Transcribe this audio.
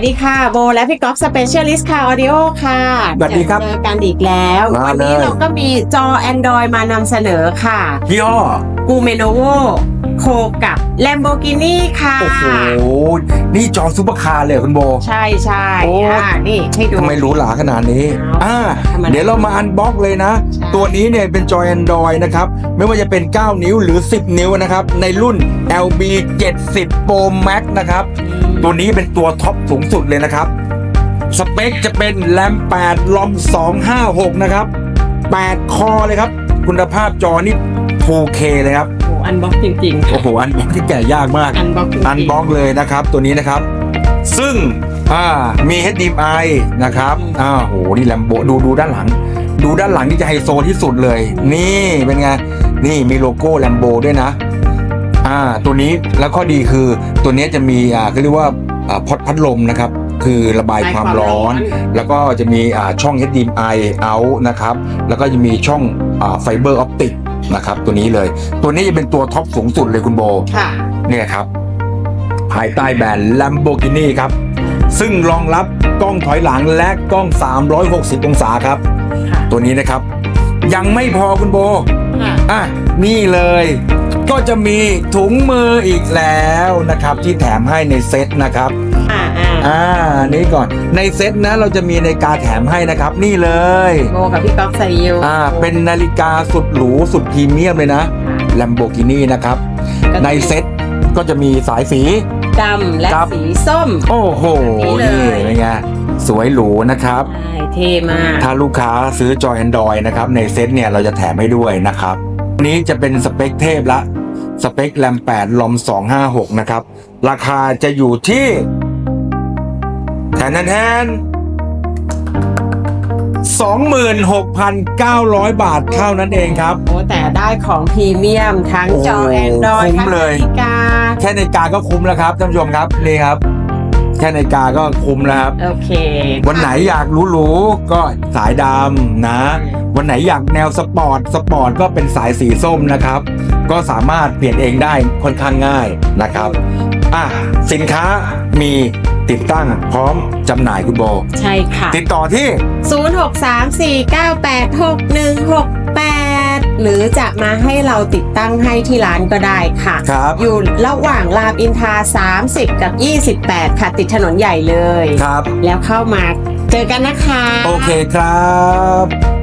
วัสดีค่ะโบและพี่ก๊อฟสเปเชียลิสต์ค่ะออดิโอค่ะสวัสดีครับเจอกันอีกแล้ว มาวันี้เลย เราก็มีจอ Android มานำเสนอค่ะยี่ห้อกูเมโนโวโคกับ Lamborghini ค่ะ โอ้โห นี่จอซุปเปอร์คาร์เลยเหรอคุณโบ ใช่ใช่โอ้ อ่านี่ให้ดู ทำไมหรูหราขนาดนี้เอาอ่า ธรรมดาเดี๋ยวเรามาอันบ็อกเลยนะ ใช่ ตัวนี้เนี่ยเป็นจอ Android นะครับ ไม่ว่าจะเป็น 9 นิ้วหรือ 10 นิ้วนะครับ ในรุ่น LB 70 Pro Max นะครับ ตัวนี้เป็นตัวท็อปสูงสุดเลยนะครับ สเปคจะเป็น RAM 8 ROM 256 นะครับ 8 คอเลยครับ คุณภาพจอนี่ 2K เลยครับโอ้อันบ็อกจริงๆ โอ้โห อันบ็อกที่แก่ยากมาก อันบ็อกจริงๆอันบล็อกเลยนะครับ ตัวนี้นะครับ ซึ่งอ่ามี HDMI นะครับอ้าวโห นี่แลมโบดูดูด้านหลัง ดูด้านหลังนี่จะไฮโซที่สุดเลย นี่เป็นไง นี่มีโลโก้แลมโบด้วยนะ อ่าตัวนี้แล้วข้อดีคือตัวนี้จะมีอ่าเขาเรียกว่าอ่าพอดพัดลมนะครับ คือระบายความร้อน แล้วก็จะมีอ่าช่อง HDMI out นะครับ แล้วก็จะมีช่องไฟเบอร์ออปติกนะครับ ตัวนี้เลย ตัวนี้จะเป็นตัวท็อปสูงสุดเลยคุณโบค่ะเนี่ยครับ ภายใต้แบรนด์ Lamborghini ครับ ซึ่งรองรับกล้องถอยหลังและกล้อง 360 องศาครับค่ะตัวนี้นะครับ ยังไม่พอคุณโบค่ะอะนี่เลย ก็จะมีถุงมืออีกแล้วนะครับ ที่แถมให้ในเซตนะครับอ่าอ่าอ่านี้ก่อนในเซตนะเราจะมีนาฬิกาแถมให้นะครับ นี่เลยโบกับพี่ก๊อฟใส่ยูอ่าเป็นนาฬิกาสุดหรูสุดพรีเมียมเลยนะ Lamborghini นะครับ ในเซตก็จะมีสายสีดำและครับสีส้ม โอ้โห นี่เลนี่ยเป็นไงสวยหรูนะครับใช่เท่มาก ถ้าลูกค้าซื้อจอ Android นะครับ ในเซตเนี่ยเราจะแถมให้ด้วยนะครับอันนี้จะเป็นสเปคเทพละ สเปคแรม8ลอม256 นะครับ ราคาจะอยู่ที่แทนแทน26,900 บาทเท่านั้นเองครับ โอ้แต่ได้ของพรีเมียม ทั้งจอโอ้ Android คุ้มทั้งเลยนาฬิกา แค่ในาฬิกาก็คุ้มแล้วครับท่านผู้ชมครับ นี่ครับ แค่ในาฬิกาก็คุ้มแล้วครับ โอเค วันไหนอยากหรูๆก็สายดำนะ วันไหนอยากแนวสปอร์ตสปอร์ตก็เป็นสายสีส้มนะครับ ก็สามารถเปลี่ยนเองได้ค่อนข้างง่ายนะครับอะสินค้ามีติดตั้งพร้อมจำหน่ายคุณโบ ใช่ค่ะ ติดต่อที่ 0634986168 หรือจะมาให้เราติดตั้งให้ที่ร้านก็ได้ค่ะ ครับอยู่ระหว่างรามอินทรา30 กับ 28 ค่ะ ติดถนนใหญ่เลย ครับ แล้วเข้ามาเจอกันนะคะ โอเคครับ